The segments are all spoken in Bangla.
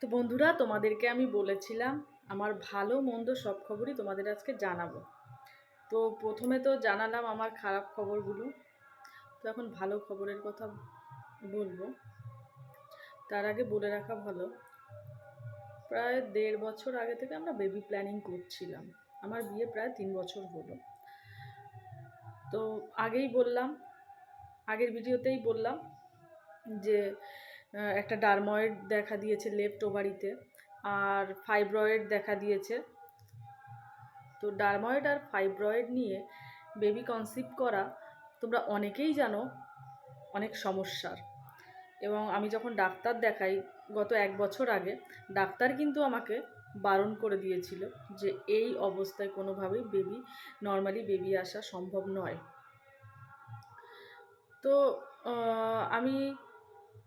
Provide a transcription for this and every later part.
তো বন্ধুরা, তোমাদেরকে আমি বলেছিলাম, আমার ভালো মন্দ সব খবরই তোমাদের আজকে জানাব। তো প্রথমে তো জানালাম আমার খারাপ খবরগুলো। তো এখন ভালো খবরের কথা বলব। তার আগে বলে রাখা ভালো, প্রায় দেড় বছর আগে থেকে আমরা বেবি প্ল্যানিং করছিলাম। আমার বিয়ে প্রায় তিন বছর হলো। তো আগেই বললাম, আগের ভিডিওতেই বললাম যে একটা ডারময়েড দেখা দিয়েছে লেফট ওভারিতে আর ফাইব্রয়েড দেখা দিয়েছে। তো ডারময়েড আর ফাইব্রয়েড নিয়ে বেবি কনসিভ করা তোমরা অনেকেই জানো অনেক সমস্যার। এবং আমি যখন ডাক্তার দেখাই গত এক বছর আগে, ডাক্তার কিন্তু আমাকে বারণ করে দিয়েছিল যে এই অবস্থায় কোনোভাবেই বেবি, নর্মালি বেবি আসা সম্ভব নয়। তো আমি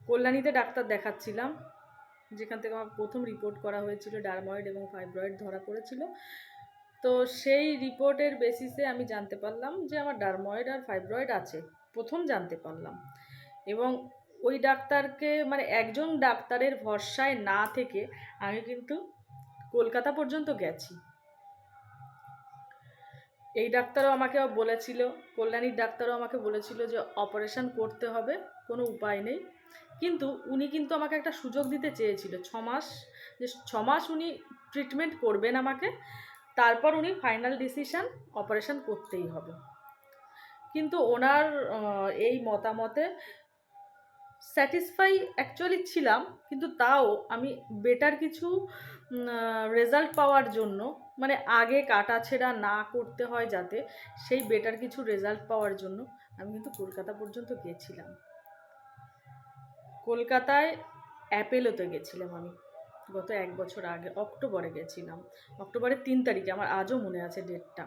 কল্যাণীতে ডাক্তার দেখাচ্ছিলাম, যেখান থেকে আমার প্রথম রিপোর্ট করা হয়েছিল, ডারময়েড এবং ফাইব্রয়েড ধরা পড়েছিল। তো সেই রিপোর্টের বেসিসে আমি জানতে পারলাম যে আমার ডারময়েড আর ফাইব্রয়েড আছে, প্রথম জানতে পারলাম। এবং ওই ডাক্তারকে মানে একজন ডাক্তারের ভরসায় না থেকে আমি কিন্তু কলকাতা পর্যন্ত গেছি। এই ডাক্তারও আমাকে বলেছিল, কল্যাণীর ডাক্তারও আমাকে বলেছিল যে অপারেশন করতে হবে, কোনো উপায় নেই। কিন্তু উনি কিন্তু আমাকে একটা সুযোগ দিতে চেয়েছিল ছমাস মাস, যে ছমাস মাস উনি ট্রিটমেন্ট করবেন আমাকে, তারপর উনি ফাইনাল ডিসিশান অপারেশন করতেই হবে। কিন্তু ওনার এই মতামতে স্যাটিসফাই অ্যাকচুয়ালি ছিলাম, কিন্তু তাও আমি বেটার কিছু রেজাল্ট পাওয়ার জন্য মানে আগে কাটাছেড়া না করতে হয় যাতে, সেই বেটার কিছু রেজাল্ট পাওয়ার জন্য আমি কিন্তু কলকাতা পর্যন্ত গেছিলাম। কলকাতায় অ্যাপেলোতে গেছিলাম আমি। গত এক বছর আগে অক্টোবরে গেছিলাম। অক্টোবরের তিন তারিখে, আমার আজও মনে আছে ডেটটা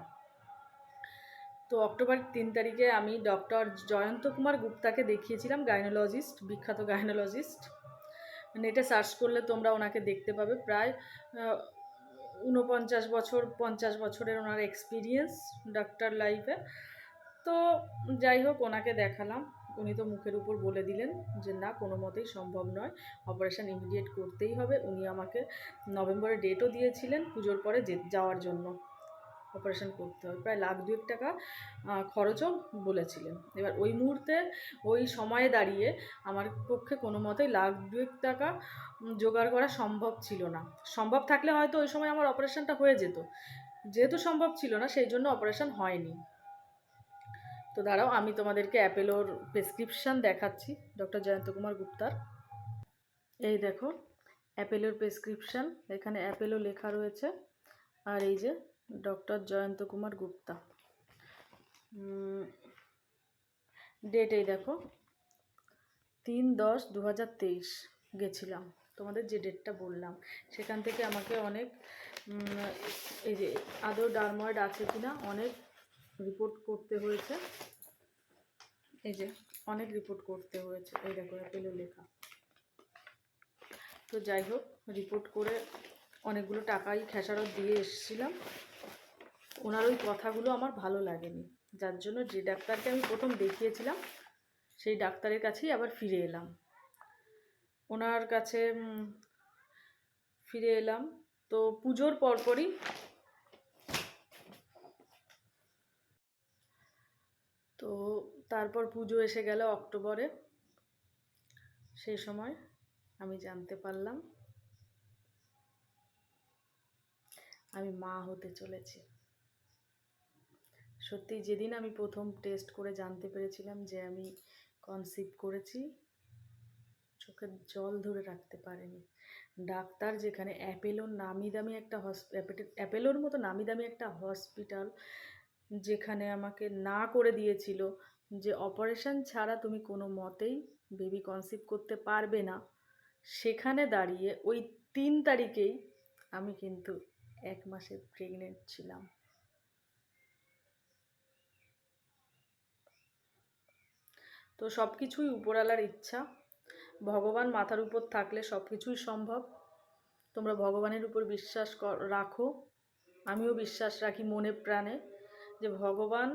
তো অক্টোবর তিন তারিখে আমি ডক্টর জয়ন্ত কুমার গুপ্তাকে দেখিয়েছিলাম, গাইনোলজিস্ট, বিখ্যাত গাইনোলজিস্ট। নেটে সার্চ করলে তোমরা ওনাকে দেখতে পাবে প্রায় ঊনপঞ্চাশ বছর, পঞ্চাশ বছরের ওনার এক্সপিরিয়েন্স ডাক্তার লাইফে তো যাই হোক, ওনাকে দেখালাম। উনি তো মুখের উপর বলে দিলেন যে, না, কোনো মতেই সম্ভব নয়। অপারেশন ইমিডিয়েট করতেই হবে। উনি আমাকে নভেম্বরে ডেটও দিয়েছিলেন পুজোর পরে যাওয়ার জন্য। অপারেশন করতে হবে প্রায় লাখ দুয়েক টাকা খরচও বলেছিলেন। এবার ওই মুহূর্তে, ওই সময়ে দাঁড়িয়ে আমার পক্ষে কোনো মতেই লাখ দুয়েক টাকা জোগাড় করা সম্ভব ছিল না। সম্ভব থাকলে হয়তো ওই সময় আমার অপারেশনটা হয়ে যেত। যেহেতু সম্ভব ছিল না, সেই জন্য অপারেশন হয়নি। তো দাঁড়াও, আমি তোমাদেরকে অ্যাপেলোর প্রেসক্রিপশান দেখাচ্ছি, ডক্টর জয়ন্ত কুমার গুপ্তার। এই দেখো, অ্যাপেলোর প্রেসক্রিপশান, এখানে অ্যাপেলো লেখা রয়েছে। আর এই যে ডক্টর জয়ন্ত কুমার গুপ্তা। ডেট এই দেখো। তিন দশ দু হাজার তেইশ গেছিলাম। তোমাদের যে ডেটটা বললাম, সেখান থেকে আমাকে অনেক এই যে আদৌ ডারময়েড আছে কিনা অনেক রিপোর্ট করতে হয়েছে। এই যে অনেক রিপোর্ট করতে হয়েছে। এই দেখো অ্যাপেলো লেখা। তো যাই হোক রিপোর্ট করে অনেকগুলো টাকাই খেসারত দিয়ে এসেছিলাম। ওনার ওই কথাগুলো আমার ভালো লাগেনি। যার জন্য যে ডাক্তারকে আমি প্রথম দেখিয়েছিলাম, সেই ডাক্তারের কাছেই আবার ফিরে এলাম। ওনার কাছে ফিরে এলাম। তো পুজোর পরপরই তো তারপর পুজো এসে গেল অক্টোবরে। সেই সময় আমি জানতে পারলাম আমি মা হতে চলেছি। সত্যি যেদিন আমি প্রথম টেস্ট করে জানতে পেরেছিলাম যে আমি কনসিভ করেছি, চোখের জল ধরে রাখতে পারিনি। ডাক্তার যেখানে অ্যাপেলোর নামি দামি একটা অ্যাপেলোর মতো নামি দামি একটা হসপিটাল যেখানে আমাকে না করে দিয়েছিল যে অপারেশন ছাড়া তুমি কোনো মতেই বেবি কনসিভ করতে পারবে না, সেখানে দাঁড়িয়ে ওই তিন তারিখেই আমি কিন্তু এক মাসের প্রেগনেন্ট ছিলাম। তো সব কিছুই উপরওয়ালার ইচ্ছা। ভগবান মাথার উপর থাকলে সব কিছুই সম্ভব। তোমরা ভগবানের উপর বিশ্বাস রাখো। আমিও বিশ্বাস রাখি মনে প্রাণে যে ভগবান,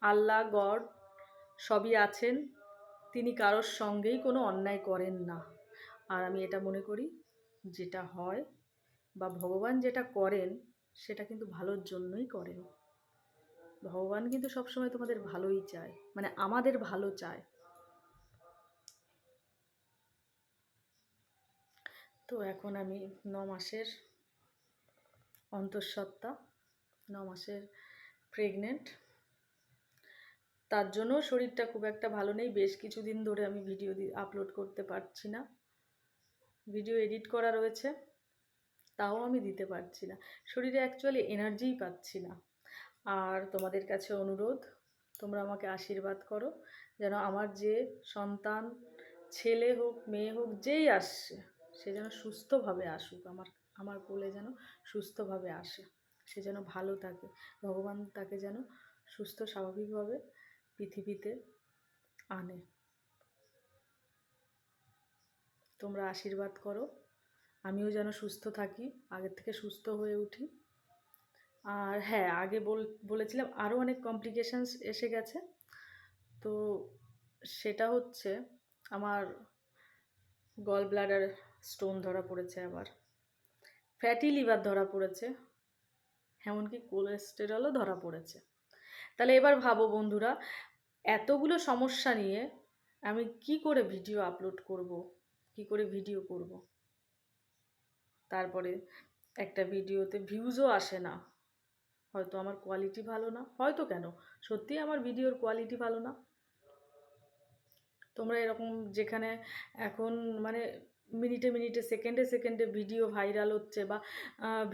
আল্লাহ, গড সবই আছেন। তিনি কারোর সঙ্গেই কোনো অন্যায় করেন না। আর আমি এটা মনে করি, যেটা হয় বা ভগবান যেটা করেন, সেটা কিন্তু ভালোর জন্যই করেন। ভগবান কিন্তু সবসময় তোমাদের ভালোই চায় মানে আমাদের ভালো চায়। তো এখন আমি ন মাসের অন্তঃসত্ত্বা, ন মাসের প্রেগনেন্ট তার জন্য শরীরটা খুব একটা ভালো নেই, বেশ কিছুদিন ধরে আমি ভিডিও আপলোড করতে পারছি না। ভিডিও এডিট করা রয়েছে। তাও আমি দিতে পারছি না। শরীরে অ্যাকচুয়ালি এনার্জিই পাচ্ছি না। আর তোমাদের কাছে অনুরোধ, তোমরা আমাকে আশীর্বাদ করো, যেন আমার যে সন্তান, ছেলে হোক, মেয়ে হোক, যেই আসছে, সে যেন সুস্থভাবে আসুক, আমার আমার কোলে যেন সুস্থভাবে আসে, সে যেন ভালো থাকে। ভগবান তাকে যেন সুস্থ, স্বাভাবিকভাবে পৃথিবীতে আনে। তোমরা আশীর্বাদ করো। আমিও যেন সুস্থ থাকি, আগের থেকে সুস্থ হয়ে উঠি। আর হ্যাঁ আগে বল, বলেছিলাম আরও অনেক কমপ্লিকেশানস এসে গেছে। তো সেটা হচ্ছে আমার গল ব্লাডার স্টোন ধরা পড়েছে আবার। ফ্যাটি লিভার ধরা পড়েছে, এমনকি কোলেস্টেরলও ধরা পড়েছে। তাহলে এবার ভাবো বন্ধুরা, এতগুলো সমস্যা নিয়ে আমি কি করে ভিডিও আপলোড করব? কি করে ভিডিও করব? তারপরে একটা ভিডিওতে ভিউজও আসে না। হয়তো আমার কোয়ালিটি ভালো না। হয়তো কেন? সত্যি আমার ভিডিওর কোয়ালিটি ভালো না? তোমরা এরকম যেখানে এখন মানে মিনিটে মিনিটে সেকেন্ডে সেকেন্ডে ভিডিও ভাইরাল হচ্ছে বা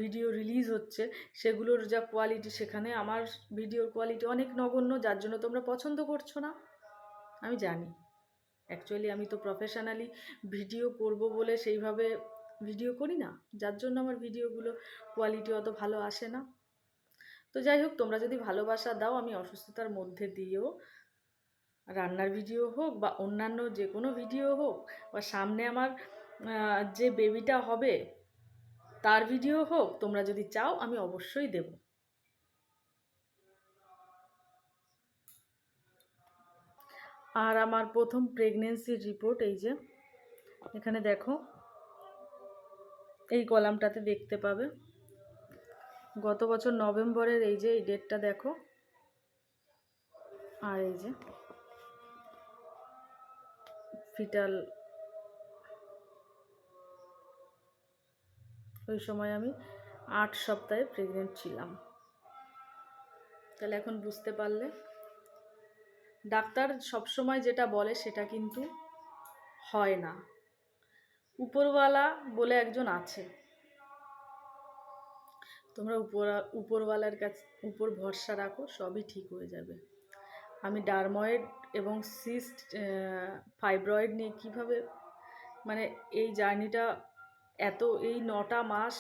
ভিডিও রিলিজ হচ্ছে, সেগুলোর যা কোয়ালিটি সেখানে আমার ভিডিওর কোয়ালিটি অনেক নগণ্য, যার জন্য তোমরা পছন্দ করছ না। আমি জানি। অ্যাকচুয়ালি আমি তো প্রফেশনালি ভিডিও করব বলে সেইভাবে ভিডিও করি না। যার জন্য আমার ভিডিওগুলো কোয়ালিটি অত ভালো আসে না। তো যাই হোক, তোমরা যদি ভালোবাসা দাও, আমি অসুস্থতার মধ্যে দিয়েও রান্নার ভিডিও হোক বা অন্যান্য যে কোনো ভিডিও হোক বা সামনে আমার যে বেবিটা হবে, তার ভিডিও হোক, তোমরা যদি চাও, আমি অবশ্যই দেব। আর আমার প্রথম প্রেগনেন্সির রিপোর্ট এই যে, এখানে দেখো। এই কলামটাতে দেখতে পাবে। গত বছর নভেম্বরের এই যে, এই ডেটটা দেখো। আর এই যে, ফিটাল, ওই সময় আমি আট সপ্তাহে প্রেগনেন্ট ছিলাম। তাহলে এখন বুঝতে পারলে। ডাক্তার সবসময় যেটা বলে সেটা কিন্তু হয় না। উপরওয়ালা বলে একজন আছে। তোমরা উপর, উপরওয়ালার কাছে, উপর ভরসা রাখো, সবই ঠিক হয়ে যাবে। আমি ডারময়েড এবং সিস্ট ফাইব্রয়েড নিয়ে কীভাবে মানে এই জার্নিটা এত, এই নটা মাস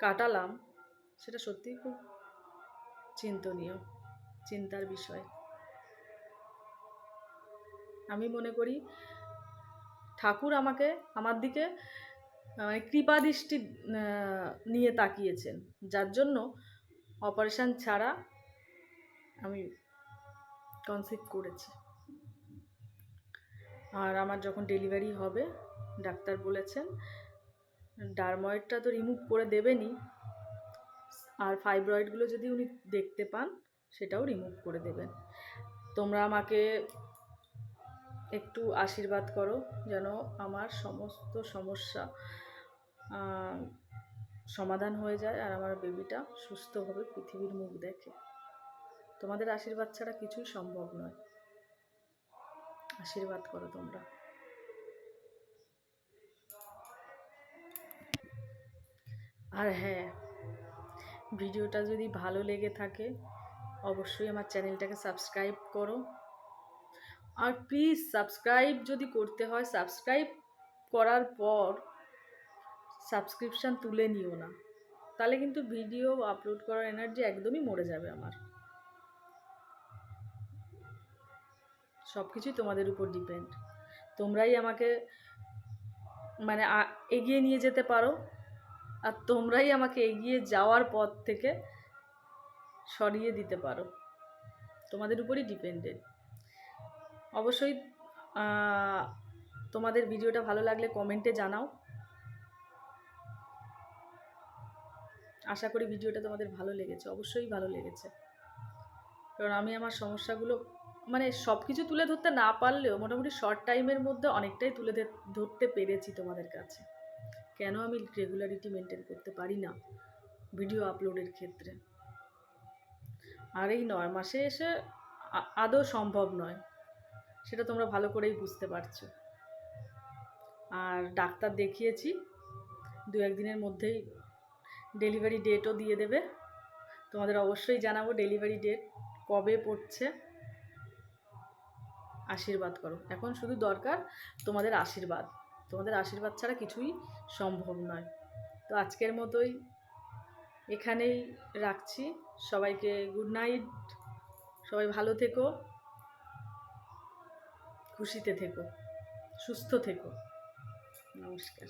কাটালাম, সেটা সত্যিই খুব চিন্তনীয়, চিন্তার বিষয়। আমি মনে করি ঠাকুর আমাকে, আমার দিকে মানে কৃপা দৃষ্টি নিয়ে তাকিয়েছেন। যার জন্য অপারেশান ছাড়া আমি কনসিভ করেছি। আর আমার যখন ডেলিভারি হবে, ডাক্তার বলেছেন, ডারময়েডটা তো রিমুভ করে দেবেনই। আর ফাইব্রয়েডগুলো যদি উনি দেখতে পান, সেটাও রিমুভ করে দেবেন। তোমরা আমাকে একটু আশীর্বাদ করো যেন আমার সমস্ত সমস্যা সমাধান হয়ে যায় আর আমার বেবিটা সুস্থভাবে পৃথিবীর মুখ দেখে। তোমাদের আশীর্বাদ ছাড়া কিছুই সম্ভব নয়। আশীর্বাদ করো তোমরা। আর হ্যাঁ ভিডিওটা যদি ভালো লেগে থাকে, অবশ্যই আমার চ্যানেলটাকে সাবস্ক্রাইব করো। আর প্লিজ সাবস্ক্রাইব যদি করতে হয় সাবস্ক্রাইব করার পর সাবস্ক্রিপশান তুলে নিও না। তাহলে কিন্তু ভিডিও আপলোড করার এনার্জি একদমই মরে যাবে আমার। সব কিছুই তোমাদের উপর ডিপেন্ড তোমরাই আমাকে মানে এগিয়ে নিয়ে যেতে পারো। আর তোমরাই আমাকে এগিয়ে যাওয়ার পথ থেকে সরিয়ে দিতে পারো। তোমাদের উপরই ডিপেন্ডেড অবশ্যই তোমাদের ভিডিওটা ভালো লাগলে কমেন্টে জানাও। আশা করি ভিডিওটা তোমাদের ভালো লেগেছে, অবশ্যই ভালো লেগেছে। কারণ আমি আমার সমস্যাগুলো মানে সব কিছু তুলে ধরতে না পারলেও মোটামুটি শর্ট টাইমের মধ্যে অনেকটাই তুলে ধরতে পেরেছি তোমাদের কাছে। কেন আমি রেগুলারিটি মেনটেন করতে পারি না ভিডিও আপলোডের ক্ষেত্রে? আর এই নয়, মাসে এসে আদৌ সম্ভব নয়। সেটা তোমরা ভালো করেই বুঝতে পারছ। আর ডাক্তার দেখিয়েছি, দু একদিনের মধ্যেই ডেলিভারি ডেটও দিয়ে দেবে। তোমাদের অবশ্যই জানাব ডেলিভারি ডেট কবে পড়ছে। আশীর্বাদ করো। এখন শুধু দরকার তোমাদের আশীর্বাদ। তোমাদের আশীর্বাদ ছাড়া কিছুই সম্ভব নয়। তো আজকের মতোই এখানেই রাখছি। সবাইকে গুড নাইট। সবাই ভালো থেকো। খুশিতে থেকো সুস্থ থেকো। নমস্কার।